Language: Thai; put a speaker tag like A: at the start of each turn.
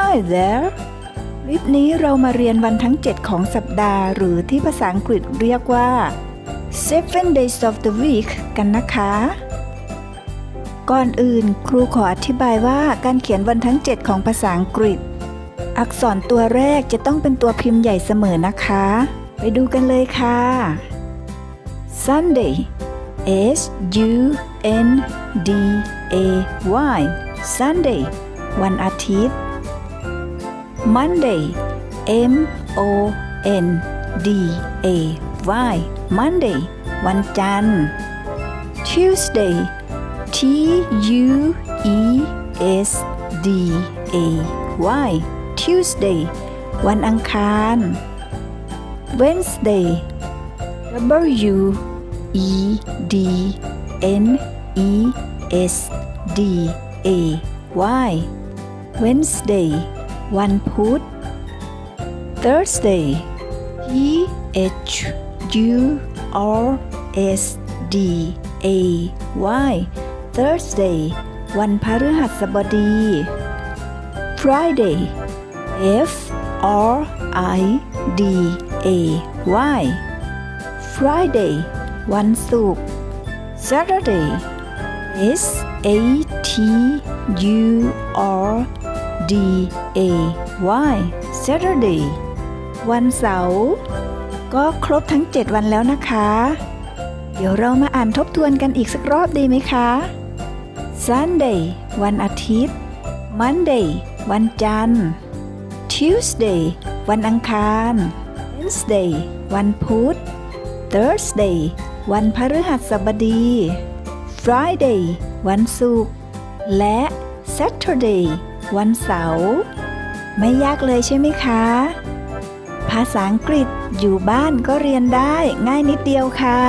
A: Hi there คลิปนี้เรามาเรียนวันทั้ง 7 ของสัปดาห์ หรือที่ภาษาอังกฤษเรียกว่า seven days of the week กันนะคะ ก่อนอื่นครูขออธิบายว่าการเขียนวันทั้ง 7 ของภาษาอังกฤษ อักษรตัวแรกจะต้องเป็นตัวพิมพ์ใหญ่เสมอนะคะ ไปดูกันเลยค่ะ Sunday S U N D A Y Sunday วันอาทิตย์ Monday M O N D A Y Monday วันจันทร์ Tuesday T U E S D A Y Tuesday วันอังคาร Wednesday W E D N E S D A Y Wednesday วันพุธ Thursday T H U R S D A Y Thursday วันพฤหัสบดี Friday F R I D A Y Friday วันศุกร์ Saturday S A T U R D A Y Saturday วันเสาร์ก็ครบทั้ง 7 วันแล้วนะคะ เดี๋ยวเรามาอ่านทบทวนกันอีกสักรอบดีไหมคะ Sunday วันอาทิตย์ Monday วันจันทร์ Tuesday วันอังคาร Wednesday วันพุธ Thursday วันพฤหัสบดี Friday วันศุกร์และ Saturday วันเสาร์ ไม่ยากเลยใช่ไหมคะ ภาษาอังกฤษอยู่บ้านก็เรียนได้ง่ายนิดเดียวค่ะ